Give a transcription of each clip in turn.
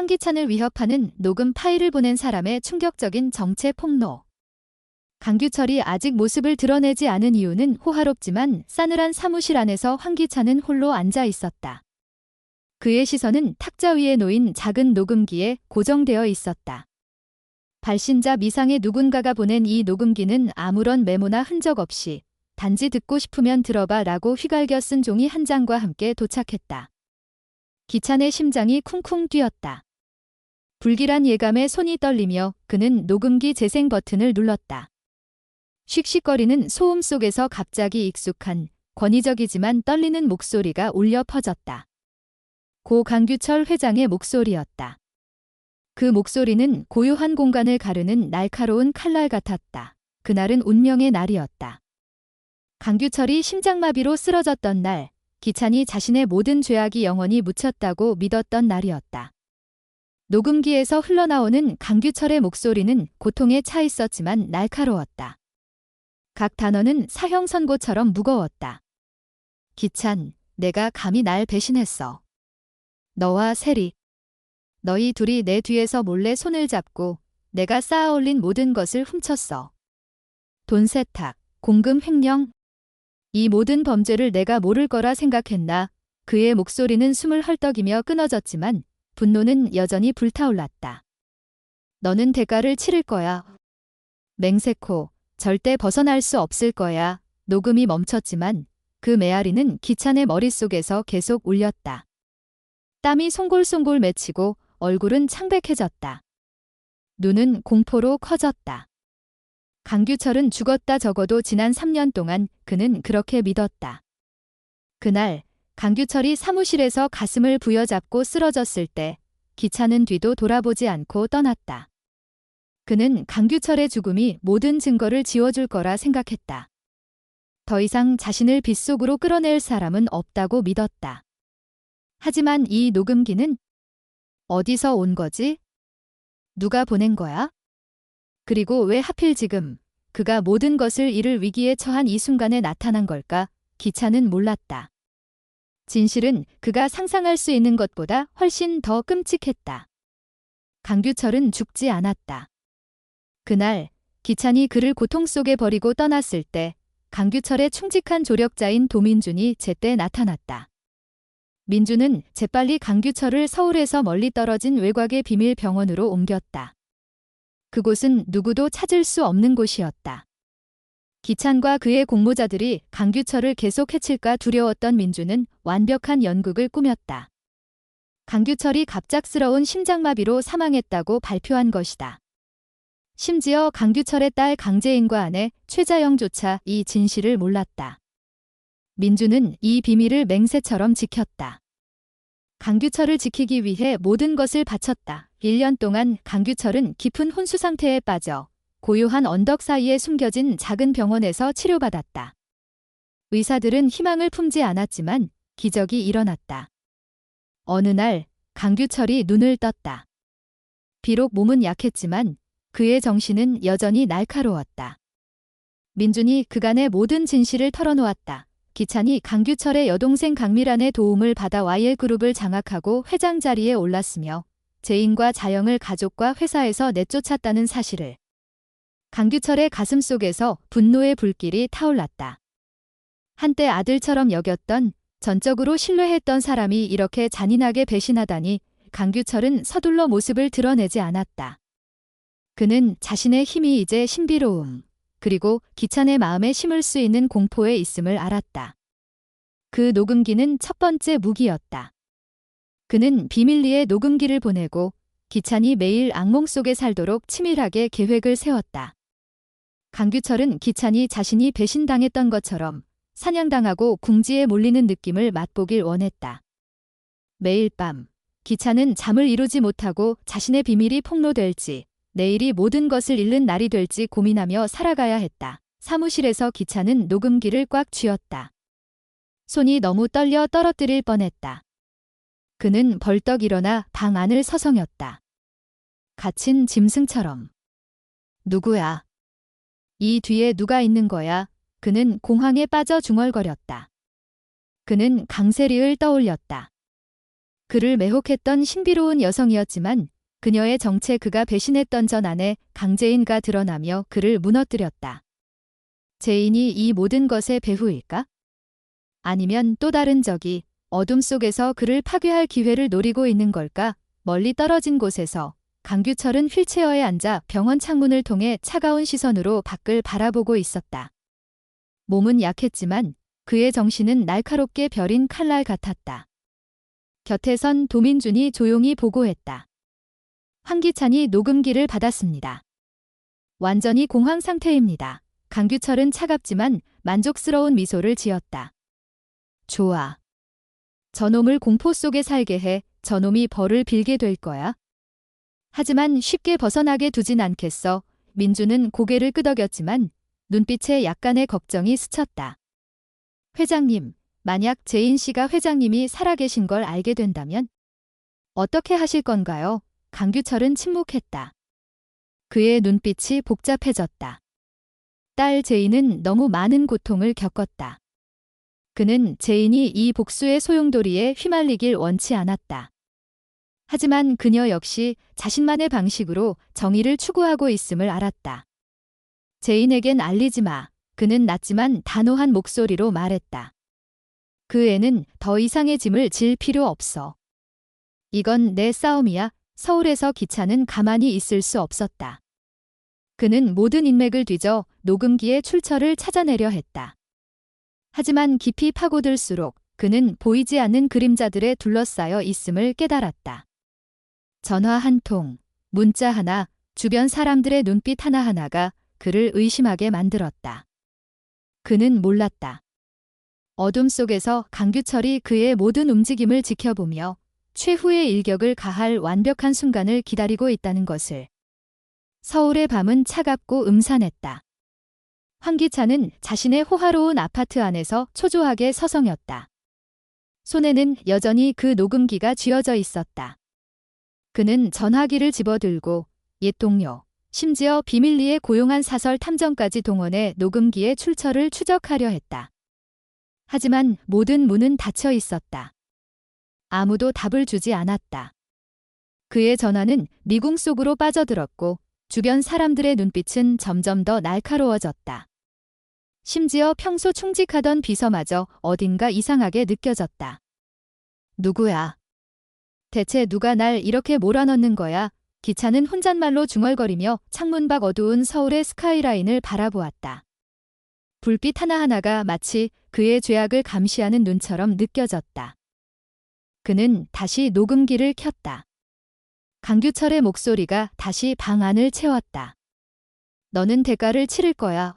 황기찬을 위협하는 녹음 파일을 보낸 사람의 충격적인 정체 폭로. 강규철이 아직 모습을 드러내지 않은 이유는 호화롭지만 싸늘한 사무실 안에서 황기찬은 홀로 앉아 있었다. 그의 시선은 탁자 위에 놓인 작은 녹음기에 고정되어 있었다. 발신자 미상의 누군가가 보낸 이 녹음기는 아무런 메모나 흔적 없이 단지 듣고 싶으면 들어봐 라고 휘갈겨 쓴 종이 한 장과 함께 도착했다. 기찬의 심장이 쿵쿵 뛰었다. 불길한 예감에 손이 떨리며 그는 녹음기 재생 버튼을 눌렀다. 씩씩거리는 소음 속에서 갑자기 익숙한 권위적이지만 떨리는 목소리가 울려 퍼졌다. 고 강규철 회장의 목소리였다. 그 목소리는 고요한 공간을 가르는 날카로운 칼날 같았다. 그날은 운명의 날이었다. 강규철이 심장마비로 쓰러졌던 날, 기찬이 자신의 모든 죄악이 영원히 묻혔다고 믿었던 날이었다. 녹음기에서 흘러나오는 강규철의 목소리는 고통에 차 있었지만 날카로웠다. 각 단어는 사형 선고처럼 무거웠다. 기찬, 내가 감히 날 배신했어. 너와 세리. 너희 둘이 내 뒤에서 몰래 손을 잡고 내가 쌓아 올린 모든 것을 훔쳤어. 돈 세탁, 공금 횡령. 이 모든 범죄를 내가 모를 거라 생각했나. 그의 목소리는 숨을 헐떡이며 끊어졌지만 분노는 여전히 불타올랐다. 너는 대가를 치를 거야. 맹세코, 절대 벗어날 수 없을 거야. 녹음이 멈췄지만 그 메아리는 기찬의 머릿속에서 계속 울렸다. 땀이 송골송골 맺히고 얼굴은 창백해졌다. 눈은 공포로 커졌다. 강규철은 죽었다 적어도 지난 3년 동안 그는 그렇게 믿었다. 그날 강규철이 사무실에서 가슴을 부여잡고 쓰러졌을 때 기차는 뒤도 돌아보지 않고 떠났다. 그는 강규철의 죽음이 모든 증거를 지워줄 거라 생각했다. 더 이상 자신을 빗속으로 끌어낼 사람은 없다고 믿었다. 하지만 이 녹음기는 어디서 온 거지? 누가 보낸 거야? 그리고 왜 하필 지금 그가 모든 것을 잃을 위기에 처한 이 순간에 나타난 걸까? 기차는 몰랐다. 진실은 그가 상상할 수 있는 것보다 훨씬 더 끔찍했다. 강규철은 죽지 않았다. 그날 기찬이 그를 고통 속에 버리고 떠났을 때 강규철의 충직한 조력자인 도민준이 제때 나타났다. 민준은 재빨리 강규철을 서울에서 멀리 떨어진 외곽의 비밀 병원으로 옮겼다. 그곳은 누구도 찾을 수 없는 곳이었다. 기찬과 그의 공모자들이 강규철을 계속 해칠까 두려웠던 민준은 완벽한 연극을 꾸몄다. 강규철이 갑작스러운 심장마비로 사망했다고 발표한 것이다. 심지어 강규철의 딸 강재인과 아내 최자영조차 이 진실을 몰랐다. 민주는 이 비밀을 맹세처럼 지켰다. 강규철을 지키기 위해 모든 것을 바쳤다. 1년 동안 강규철은 깊은 혼수 상태에 빠져 고요한 언덕 사이에 숨겨진 작은 병원에서 치료받았다. 의사들은 희망을 품지 않았지만 기적이 일어났다. 어느 날 강규철이 눈을 떴다. 비록 몸은 약했지만 그의 정신은 여전히 날카로웠다. 민준이 그간의 모든 진실을 털어놓았다. 기찬이 강규철의 여동생 강미란의 도움을 받아 YL그룹을 장악하고 회장 자리에 올랐으며 제인과 자영을 가족과 회사에서 내쫓았다는 사실을 강규철의 가슴 속에서 분노의 불길이 타올랐다. 한때 아들처럼 여겼던 전적으로 신뢰했던 사람이 이렇게 잔인하게 배신하다니 강규철은 서둘러 모습을 드러내지 않았다. 그는 자신의 힘이 이제 신비로움, 그리고 기찬의 마음에 심을 수 있는 공포에 있음을 알았다. 그 녹음기는 첫 번째 무기였다. 그는 비밀리에 녹음기를 보내고 기찬이 매일 악몽 속에 살도록 치밀하게 계획을 세웠다. 강규철은 기찬이 자신이 배신당했던 것처럼 사냥당하고 궁지에 몰리는 느낌을 맛보길 원했다. 매일 밤 기찬은 잠을 이루지 못하고 자신의 비밀이 폭로될지 내일이 모든 것을 잃는 날이 될지 고민하며 살아가야 했다. 사무실에서 기차는 녹음기를 꽉 쥐었다. 손이 너무 떨려 떨어뜨릴 뻔했다. 그는 벌떡 일어나 방 안을 서성였다. 갇힌 짐승처럼. 누구야? 이 뒤에 누가 있는 거야? 그는 공황에 빠져 중얼거렸다. 그는 강세리을 떠올렸다. 그를 매혹했던 신비로운 여성이었지만 그녀의 정체 그가 배신했던 전 안에 강재인가 드러나며 그를 무너뜨렸다. 제인이 이 모든 것의 배후일까? 아니면 또 다른 적이 어둠 속에서 그를 파괴할 기회를 노리고 있는 걸까? 멀리 떨어진 곳에서 강규철은 휠체어에 앉아 병원 창문을 통해 차가운 시선으로 밖을 바라보고 있었다. 몸은 약했지만 그의 정신은 날카롭게 벼린 칼날 같았다. 곁에 선 도민준이 조용히 보고했다. 황기찬이 녹음기를 받았습니다. 완전히 공황 상태입니다. 강규철은 차갑지만 만족스러운 미소를 지었다. 좋아. 저놈을 공포 속에 살게 해 저놈이 벌을 빌게 될 거야. 하지만 쉽게 벗어나게 두진 않겠어. 민주는 고개를 끄덕였지만 눈빛에 약간의 걱정이 스쳤다. 회장님, 만약 제인 씨가 회장님이 살아계신 걸 알게 된다면 어떻게 하실 건가요? 강규철은 침묵했다. 그의 눈빛이 복잡해졌다. 딸 제인은 너무 많은 고통을 겪었다. 그는 제인이 이 복수의 소용돌이에 휘말리길 원치 않았다. 하지만 그녀 역시 자신만의 방식으로 정의를 추구하고 있음을 알았다. 제인에겐 알리지 마. 그는 낮지만 단호한 목소리로 말했다. 그 애는 더 이상의 짐을 질 필요 없어. 이건 내 싸움이야. 서울에서 기차는 가만히 있을 수 없었다. 그는 모든 인맥을 뒤져 녹음기의 출처를 찾아내려 했다. 하지만 깊이 파고들수록 그는 보이지 않는 그림자들에 둘러싸여 있음을 깨달았다. 전화 한 통, 문자 하나, 주변 사람들의 눈빛 하나하나가 그를 의심하게 만들었다. 그는 몰랐다. 어둠 속에서 강규철이 그의 모든 움직임을 지켜보며 최후의 일격을 가할 완벽한 순간을 기다리고 있다는 것을. 서울의 밤은 차갑고 음산했다. 황기찬은 자신의 호화로운 아파트 안에서 초조하게 서성였다. 손에는 여전히 그 녹음기가 쥐어져 있었다. 그는 전화기를 집어들고 옛 동료, 심지어 비밀리에 고용한 사설 탐정까지 동원해 녹음기의 출처를 추적하려 했다. 하지만 모든 문은 닫혀 있었다. 아무도 답을 주지 않았다. 그의 전화는 미궁 속으로 빠져들었고 주변 사람들의 눈빛은 점점 더 날카로워졌다. 심지어 평소 충직하던 비서마저 어딘가 이상하게 느껴졌다. 누구야? 대체 누가 날 이렇게 몰아넣는 거야? 기차는 혼잣말로 중얼거리며 창문 밖 어두운 서울의 스카이라인을 바라보았다. 불빛 하나하나가 마치 그의 죄악을 감시하는 눈처럼 느껴졌다. 그는 다시 녹음기를 켰다. 강규철의 목소리가 다시 방 안을 채웠다. 너는 대가를 치를 거야.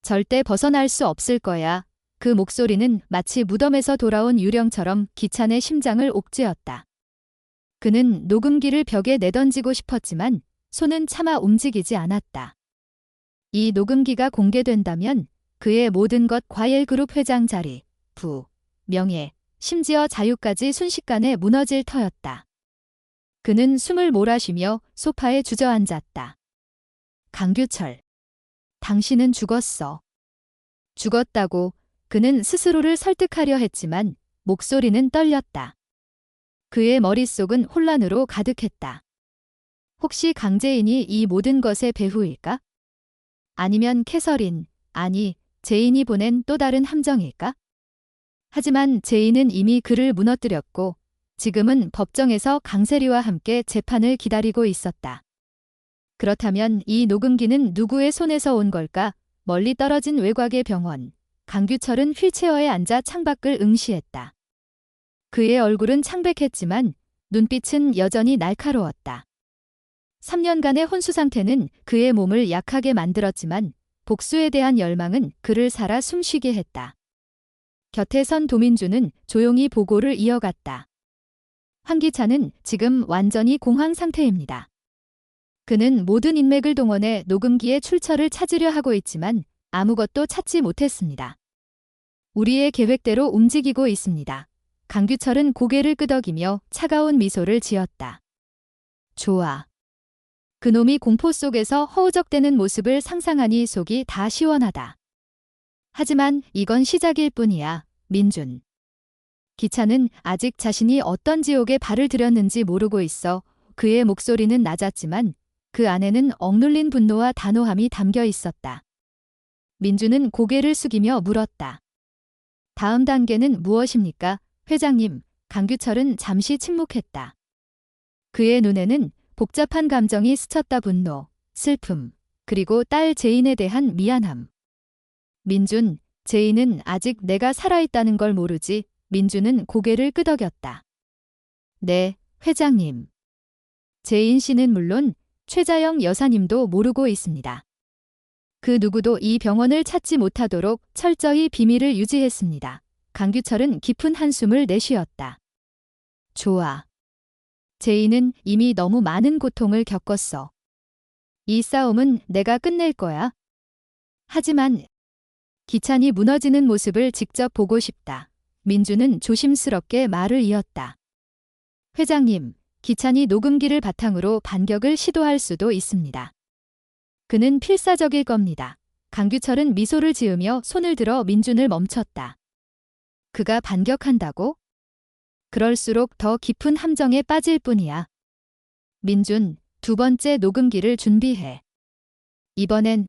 절대 벗어날 수 없을 거야. 그 목소리는 마치 무덤에서 돌아온 유령처럼 기찬의 심장을 옥죄었다. 그는 녹음기를 벽에 내던지고 싶었지만 손은 차마 움직이지 않았다. 이 녹음기가 공개된다면 그의 모든 것 과일 그룹 회장 자리, 부, 명예, 심지어 자유까지 순식간에 무너질 터였다. 그는 숨을 몰아쉬며 소파에 주저앉았다. 강규철. 당신은 죽었어. 죽었다고 그는 스스로를 설득하려 했지만 목소리는 떨렸다. 그의 머릿속은 혼란으로 가득했다. 혹시 강재인이 이 모든 것의 배후일까? 아니면 캐서린, 아니, 제인이 보낸 또 다른 함정일까? 하지만 제인은 이미 그를 무너뜨렸고 지금은 법정에서 강세리와 함께 재판을 기다리고 있었다. 그렇다면 이 녹음기는 누구의 손에서 온 걸까? 멀리 떨어진 외곽의 병원. 강규철은 휠체어에 앉아 창밖을 응시했다. 그의 얼굴은 창백했지만 눈빛은 여전히 날카로웠다. 3년간의 혼수 상태는 그의 몸을 약하게 만들었지만 복수에 대한 열망은 그를 살아 숨쉬게 했다. 곁에 선 도민주는 조용히 보고를 이어갔다. 황기찬은 지금 완전히 공황 상태입니다. 그는 모든 인맥을 동원해 녹음기의 출처를 찾으려 하고 있지만 아무것도 찾지 못했습니다. 우리의 계획대로 움직이고 있습니다. 강규철은 고개를 끄덕이며 차가운 미소를 지었다. 좋아. 그놈이 공포 속에서 허우적대는 모습을 상상하니 속이 다 시원하다. 하지만 이건 시작일 뿐이야, 민준. 기찬은 아직 자신이 어떤 지옥에 발을 들였는지 모르고 있어 그의 목소리는 낮았지만 그 안에는 억눌린 분노와 단호함이 담겨 있었다. 민주는 고개를 숙이며 물었다. 다음 단계는 무엇입니까? 회장님, 강규철은 잠시 침묵했다. 그의 눈에는 복잡한 감정이 스쳤다 분노, 슬픔, 그리고 딸 제인에 대한 미안함. 민준, 제인은 아직 내가 살아있다는 걸 모르지. 민준은 고개를 끄덕였다. 네, 회장님. 제인 씨는 물론 최자영 여사님도 모르고 있습니다. 그 누구도 이 병원을 찾지 못하도록 철저히 비밀을 유지했습니다. 강규철은 깊은 한숨을 내쉬었다. 좋아. 제인은 이미 너무 많은 고통을 겪었어. 이 싸움은 내가 끝낼 거야. 하지만 기찬이 무너지는 모습을 직접 보고 싶다. 민주는 조심스럽게 말을 이었다. 회장님, 기찬이 녹음기를 바탕으로 반격을 시도할 수도 있습니다. 그는 필사적일 겁니다. 강규철은 미소를 지으며 손을 들어 민준을 멈췄다. 그가 반격한다고? 그럴수록 더 깊은 함정에 빠질 뿐이야. 민준, 두 번째 녹음기를 준비해. 이번엔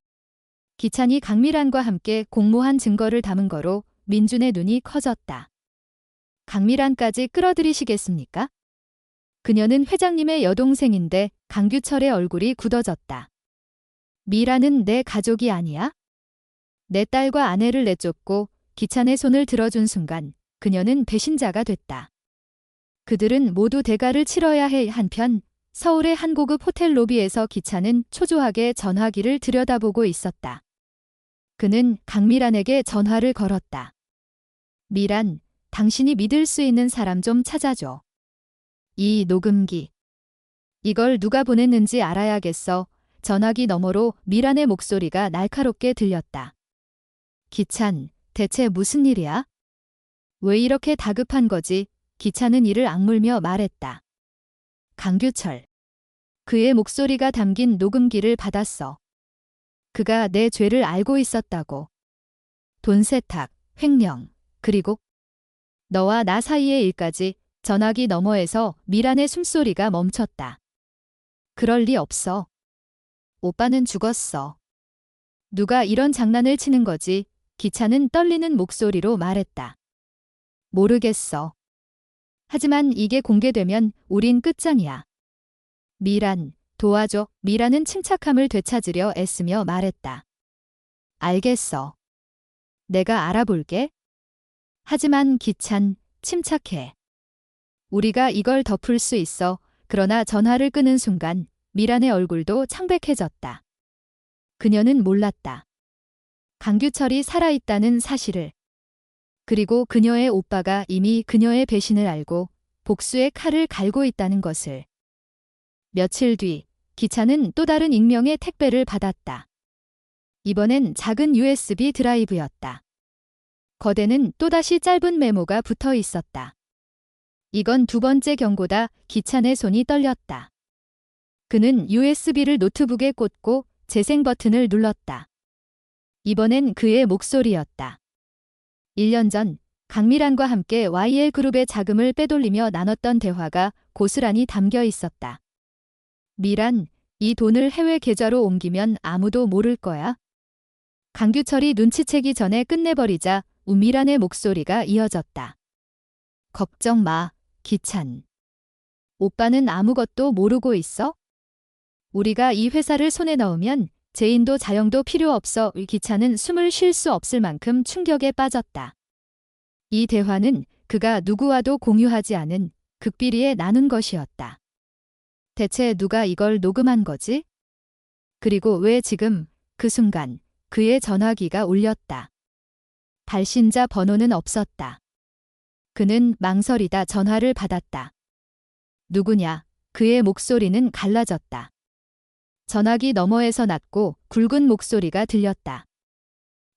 기찬이 강미란과 함께 공모한 증거를 담은 거로 민준의 눈이 커졌다. 강미란까지 끌어들이시겠습니까? 그녀는 회장님의 여동생인데 강규철의 얼굴이 굳어졌다. 미라는 내 가족이 아니야? 내 딸과 아내를 내쫓고 기찬의 손을 들어준 순간 그녀는 배신자가 됐다. 그들은 모두 대가를 치러야 해 한편 서울의 한 고급 호텔 로비에서 기찬은 초조하게 전화기를 들여다보고 있었다. 그는 강미란에게 전화를 걸었다. 미란, 당신이 믿을 수 있는 사람 좀 찾아줘. 이 녹음기. 이걸 누가 보냈는지 알아야겠어. 전화기 너머로 미란의 목소리가 날카롭게 들렸다. 기찬, 대체 무슨 일이야? 왜 이렇게 다급한 거지? 기찬은 이를 악물며 말했다. 강규철. 그의 목소리가 담긴 녹음기를 받았어. 그가 내 죄를 알고 있었다고. 돈 세탁, 횡령, 그리고 너와 나 사이의 일까지 전화기 너머에서 미란의 숨소리가 멈췄다. 그럴 리 없어. 오빠는 죽었어. 누가 이런 장난을 치는 거지? 기차는 떨리는 목소리로 말했다. 모르겠어. 하지만 이게 공개되면 우린 끝장이야. 미란, 도와줘. 미란은 침착함을 되찾으려 애쓰며 말했다. 알겠어. 내가 알아볼게. 하지만 기찬, 침착해. 우리가 이걸 덮을 수 있어. 그러나 전화를 끄는 순간 미란의 얼굴도 창백해졌다. 그녀는 몰랐다. 강규철이 살아있다는 사실을. 그리고 그녀의 오빠가 이미 그녀의 배신을 알고 복수의 칼을 갈고 있다는 것을. 며칠 뒤 기차는 또 다른 익명의 택배를 받았다. 이번엔 작은 USB 드라이브였다. 거대는 또다시 짧은 메모가 붙어 있었다. 이건 두 번째 경고다. 기찬의 손이 떨렸다. 그는 USB를 노트북에 꽂고 재생 버튼을 눌렀다. 이번엔 그의 목소리였다. 1년 전 강미란과 함께 YL 그룹의 자금을 빼돌리며 나눴던 대화가 고스란히 담겨 있었다. 미란, 이 돈을 해외 계좌로 옮기면 아무도 모를 거야. 강규철이 눈치채기 전에 끝내버리자 우미란의 목소리가 이어졌다. 걱정 마, 기찬. 오빠는 아무것도 모르고 있어? 우리가 이 회사를 손에 넣으면 제인도 자영도 필요 없어 기차는 숨을 쉴 수 없을 만큼 충격에 빠졌다. 이 대화는 그가 누구와도 공유하지 않은 극비리에 나눈 것이었다. 대체 누가 이걸 녹음한 거지? 그리고 왜 지금 그 순간 그의 전화기가 울렸다. 발신자 번호는 없었다. 그는 망설이다 전화를 받았다. 누구냐? 그의 목소리는 갈라졌다. 전화기 너머에서 낮고 굵은 목소리가 들렸다.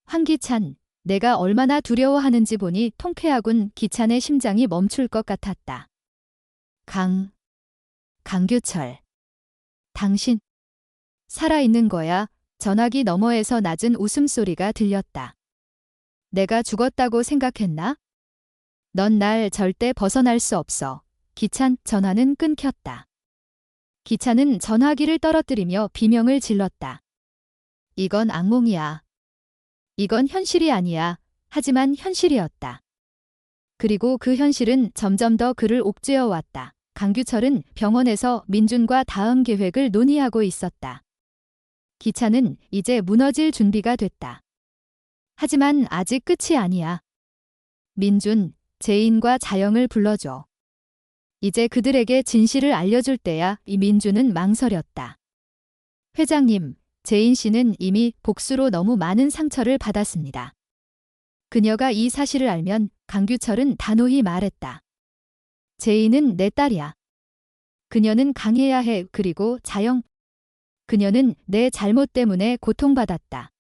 황기찬, 내가 얼마나 두려워하는지 보니 통쾌하군 기찬의 심장이 멈출 것 같았다. 강, 강규철. 당신, 살아있는 거야. 전화기 너머에서 낮은 웃음소리가 들렸다. 내가 죽었다고 생각했나? 넌 날 절대 벗어날 수 없어. 기찬 전화는 끊겼다. 기찬은 전화기를 떨어뜨리며 비명을 질렀다. 이건 악몽이야. 이건 현실이 아니야. 하지만 현실이었다. 그리고 그 현실은 점점 더 그를 옥죄어 왔다. 강규철은 병원에서 민준과 다음 계획을 논의하고 있었다. 기차는 이제 무너질 준비가 됐다. 하지만 아직 끝이 아니야. 민준, 제인과 자영을 불러줘. 이제 그들에게 진실을 알려줄 때야 이 민준은 망설였다. 회장님, 제인 씨는 이미 복수로 너무 많은 상처를 받았습니다. 그녀가 이 사실을 알면 강규철은 단호히 말했다. 제인은 내 딸이야. 그녀는 강해야 해. 그리고 자영. 그녀는 내 잘못 때문에 고통받았다.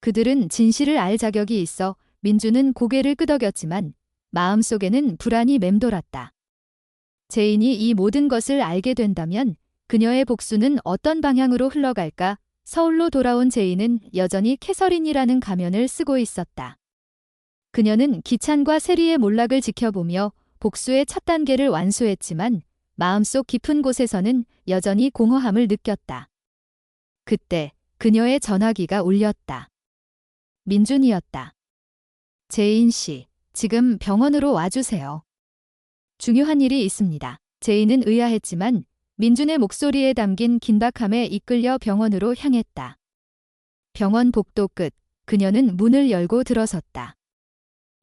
그들은 진실을 알 자격이 있어 민주는 고개를 끄덕였지만 마음속에는 불안이 맴돌았다. 제인이 이 모든 것을 알게 된다면 그녀의 복수는 어떤 방향으로 흘러갈까? 서울로 돌아온 제인은 여전히 캐서린이라는 가면을 쓰고 있었다. 그녀는 기찬과 세리의 몰락을 지켜보며 복수의 첫 단계를 완수했지만 마음속 깊은 곳에서는 여전히 공허함을 느꼈다. 그때 그녀의 전화기가 울렸다. 민준이었다. 제인 씨, 지금 병원으로 와주세요. 중요한 일이 있습니다. 제인은 의아했지만 민준의 목소리에 담긴 긴박함에 이끌려 병원으로 향했다. 병원 복도 끝, 그녀는 문을 열고 들어섰다.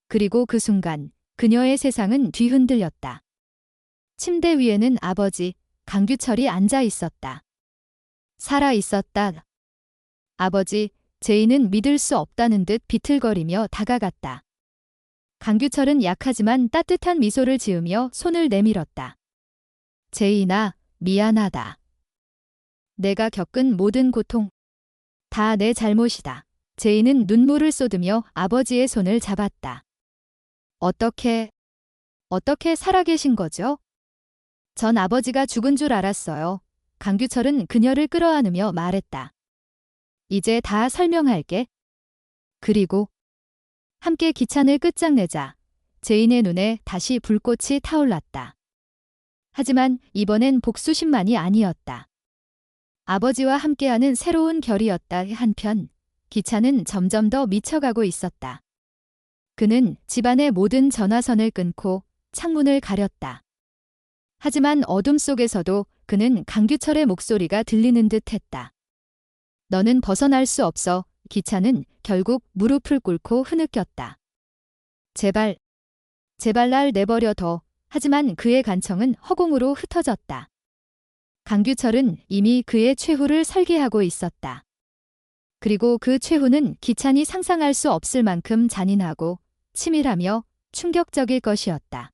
그리고 그 순간 그녀의 세상은 뒤흔들렸다. 침대 위에는 아버지 강규철이 앉아 있었다. 살아 있었다. 아버지, 제인은 믿을 수 없다는 듯 비틀거리며 다가갔다. 강규철은 약하지만 따뜻한 미소를 지으며 손을 내밀었다. 제인아, 미안하다. 내가 겪은 모든 고통, 다 내 잘못이다. 제인은 눈물을 쏟으며 아버지의 손을 잡았다. 어떻게, 어떻게 살아계신 거죠? 전 아버지가 죽은 줄 알았어요. 강규철은 그녀를 끌어안으며 말했다. 이제 다 설명할게. 그리고 함께 기찬을 끝장내자 제인의 눈에 다시 불꽃이 타올랐다. 하지만 이번엔 복수심만이 아니었다. 아버지와 함께하는 새로운 결이었다. 한편 기찬은 점점 더 미쳐가고 있었다. 그는 집안의 모든 전화선을 끊고 창문을 가렸다. 하지만 어둠 속에서도 그는 강규철의 목소리가 들리는 듯 했다. 너는 벗어날 수 없어. 기차는 결국 무릎을 꿇고 흐느꼈다. 제발, 제발 날 내버려 둬. 하지만 그의 간청은 허공으로 흩어졌다. 강규철은 이미 그의 최후를 설계하고 있었다. 그리고 그 최후는 기찬이 상상할 수 없을 만큼 잔인하고 치밀하며 충격적일 것이었다.